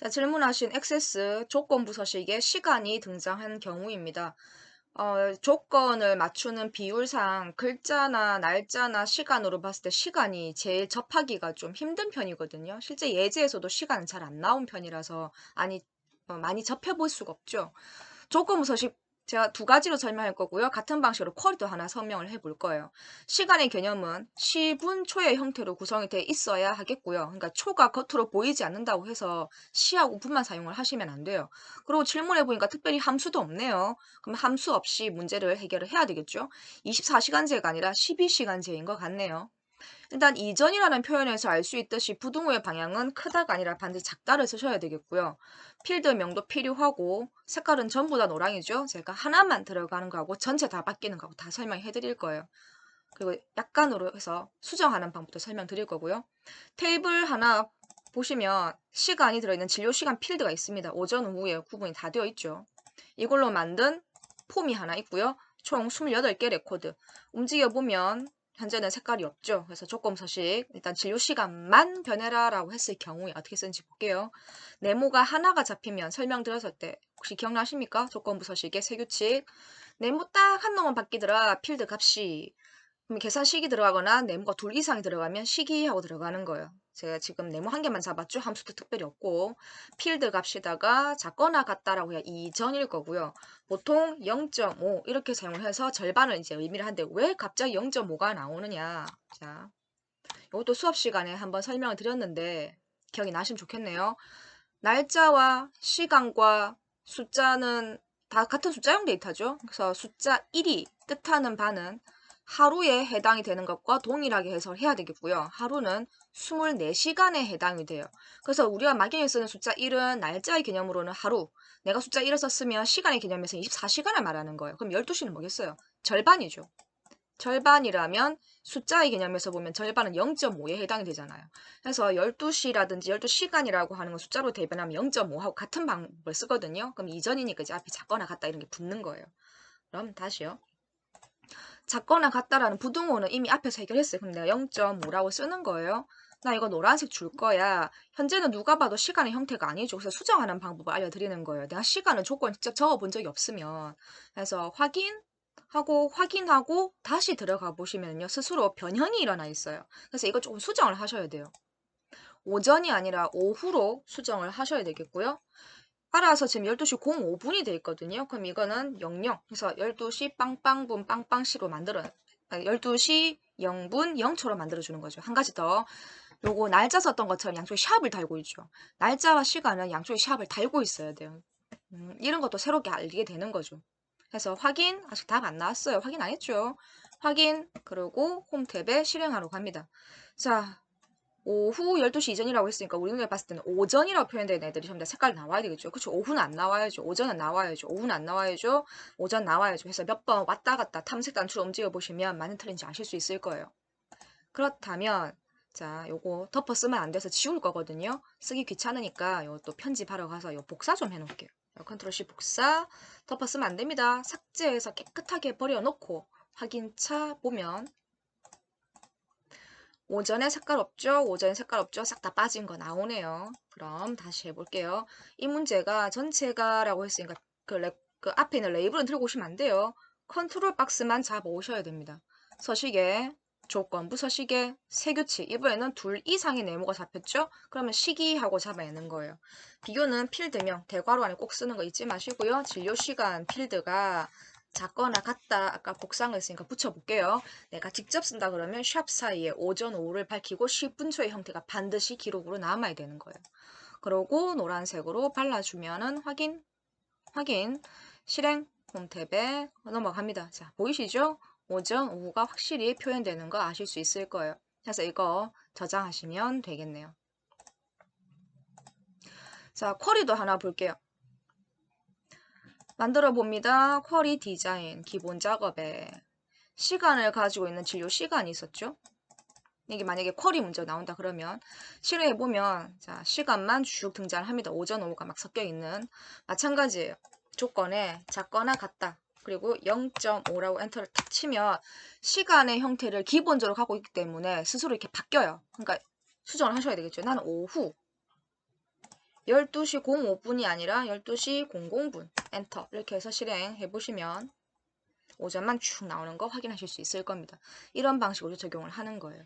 자, 질문하신 액세스 조건부 서식에 시간이 등장한 경우입니다. 어, 조건을 맞추는 비율상 글자나 날짜나 시간으로 봤을 때 시간이 제일 접하기가 좀 힘든 편이거든요. 실제 예제에서도 시간은 잘 안 나온 편이라서 아니, 어, 많이 접해볼 수가 없죠. 조건부 서식 제가 두 가지로 설명할 거고요. 같은 방식으로 쿼리도 하나 설명을 해볼 거예요. 시간의 개념은 시분 초의 형태로 구성이 돼 있어야 하겠고요. 그러니까 초가 겉으로 보이지 않는다고 해서 시하고 분만 사용을 하시면 안 돼요. 그리고 질문해 보니까 특별히 함수도 없네요. 그럼 함수 없이 문제를 해결을 해야 되겠죠. 24시간제가 아니라 12시간제인 것 같네요. 일단 이전이라는 표현에서 알 수 있듯이 부등호의 방향은 크다가 아니라 반드시 작다를 쓰셔야 되겠고요. 필드명도 필요하고 색깔은 전부 다 노랑이죠. 제가 하나만 들어가는 거하고 전체 다 바뀌는 거하고 다 설명해 드릴 거예요. 그리고 약간으로 해서 수정하는 방법도 설명드릴 거고요. 테이블 하나 보시면 시간이 들어있는 진료시간 필드가 있습니다. 오전, 오후에 구분이 다 되어 있죠. 이걸로 만든 폼이 하나 있고요. 총 28개 레코드. 움직여보면 현재는 색깔이 없죠. 그래서 조건 서식 일단 진료 시간만 변해라라고 했을 경우에 어떻게 쓰는지 볼게요. 네모가 하나가 잡히면 설명드렸을 때 혹시 기억나십니까? 조건부 서식의 세 규칙. 네모 딱 한 놈만 바뀌더라. 필드 값이 그럼 계산식이 들어가거나 네모가 둘 이상이 들어가면 시기하고 들어가는 거예요. 제가 지금 네모 한 개만 잡았죠. 함수도 특별히 없고 필드 값이다가 작거나 같다라고 해야 이전일 거고요. 보통 0.5 이렇게 사용을 해서 절반을 이제 의미를 하는데 왜 갑자기 0.5가 나오느냐. 자, 이것도 수업 시간에 한번 설명을 드렸는데 기억이 나시면 좋겠네요. 날짜와 시간과 숫자는 다 같은 숫자형 데이터죠. 그래서 숫자 1이 뜻하는 바는 하루에 해당이 되는 것과 동일하게 해석해야 되겠고요. 하루는 24시간에 해당이 돼요. 그래서 우리가 막연히 쓰는 숫자 1은 날짜의 개념으로는 하루, 내가 숫자 1을 썼으면 시간의 개념에서 24시간을 말하는 거예요. 그럼 12시는 뭐겠어요? 절반이죠. 절반이라면 숫자의 개념에서 보면 절반은 0.5에 해당이 되잖아요. 그래서 12시라든지 12시간이라고 하는 건 숫자로 대변하면 0.5하고 같은 방법을 쓰거든요. 그럼 이전이니까 이제 앞에 작거나 같다 이런 게 붙는 거예요. 그럼 다시요. 작거나 같다라는 부등호는 이미 앞에서 해결했어요. 그럼 내가 0.5라고 쓰는 거예요. 나 이거 노란색 줄 거야. 현재는 누가 봐도 시간의 형태가 아니죠. 그래서 수정하는 방법을 알려드리는 거예요. 내가 시간을 조건 직접 적어본 적이 없으면. 그래서 확인 하고 확인하고 다시 들어가 보시면요. 스스로 변형이 일어나 있어요. 그래서 이거 조금 수정을 하셔야 돼요. 오전이 아니라 오후로 수정을 하셔야 되겠고요. 알아서 지금 12시 05분이 돼 있거든요. 그럼 이거는 00. 그래서 12시 빵빵분 빵빵시로 만들어 12시 0분 0초로 만들어주는 거죠. 한 가지 더. 요거 날짜 썼던 것처럼 양쪽에 샵을 달고 있죠. 날짜와 시간은 양쪽에 샵을 달고 있어야 돼요. 음, 이런 것도 새롭게 알게 되는 거죠. 그래서 확인, 아직 답 안 나왔어요. 확인 안 했죠. 확인, 그리고 홈 탭에 실행하러 갑니다. 자, 오후 12시 이전이라고 했으니까 우리 눈에 봤을 때는 오전이라고 표현되는 애들이 전부 다 색깔 나와야 되겠죠. 그렇죠. 오후는 안 나와야죠. 오전은 나와야죠. 오후는 안 나와야죠. 오전 나와야죠. 그래서 몇 번 왔다 갔다 탐색 단추로 움직여 보시면 많은 틀린지 아실 수 있을 거예요. 그렇다면 자, 요거 덮어 쓰면 안 돼서 지울 거거든요. 쓰기 귀찮으니까 요것도 편집하러 가서 요 복사 좀 해놓을게요. 컨트롤 C 복사 덮어 쓰면 안 됩니다. 삭제해서 깨끗하게 버려놓고 확인차 보면 오전에 색깔 없죠? 오전에 색깔 없죠? 싹 다 빠진 거 나오네요. 그럼 다시 해볼게요. 이 문제가 전체가 라고 했으니까 그, 레, 그 앞에 있는 레이블은 들고 오시면 안 돼요. 컨트롤 박스만 잡아 오셔야 됩니다. 서식에 조건부 서식에 세규칙 이번에는 둘 이상의 네모가 잡혔죠? 그러면 시기하고 잡아내는 거예요. 비교는 필드명 대괄호 안에 꼭 쓰는 거 잊지 마시고요. 진료 시간 필드가 작거나 같다 아까 복상을 했으니까 붙여볼게요. 내가 직접 쓴다 그러면 샵 사이에 오전 오후를 밝히고 10분초의 형태가 반드시 기록으로 남아야 되는 거예요. 그러고 노란색으로 발라주면은 확인 확인 실행 홈 탭에 넘어갑니다. 자 보이시죠? 오전 오후가 확실히 표현되는 거 아실 수 있을 거예요. 그래서 이거 저장하시면 되겠네요. 자 쿼리도 하나 볼게요. 만들어 봅니다. 쿼리 디자인 기본 작업에 시간을 가지고 있는 진료 시간이 있었죠. 이게 만약에 쿼리 문제 나온다 그러면 실행해 보면 자 시간만 쭉 등장을 합니다. 오전 오후가 막 섞여 있는 마찬가지예요. 조건에 작거나 같다. 그리고 0.5라고 엔터를 탁 치면 시간의 형태를 기본적으로 갖고 있기 때문에 스스로 이렇게 바뀌어요. 그러니까 수정을 하셔야 되겠죠. 나는 오후 12시 05분이 아니라 12시 00분 엔터 이렇게 해서 실행해 보시면 오전만 쭉 나오는 거 확인하실 수 있을 겁니다. 이런 방식으로 적용을 하는 거예요.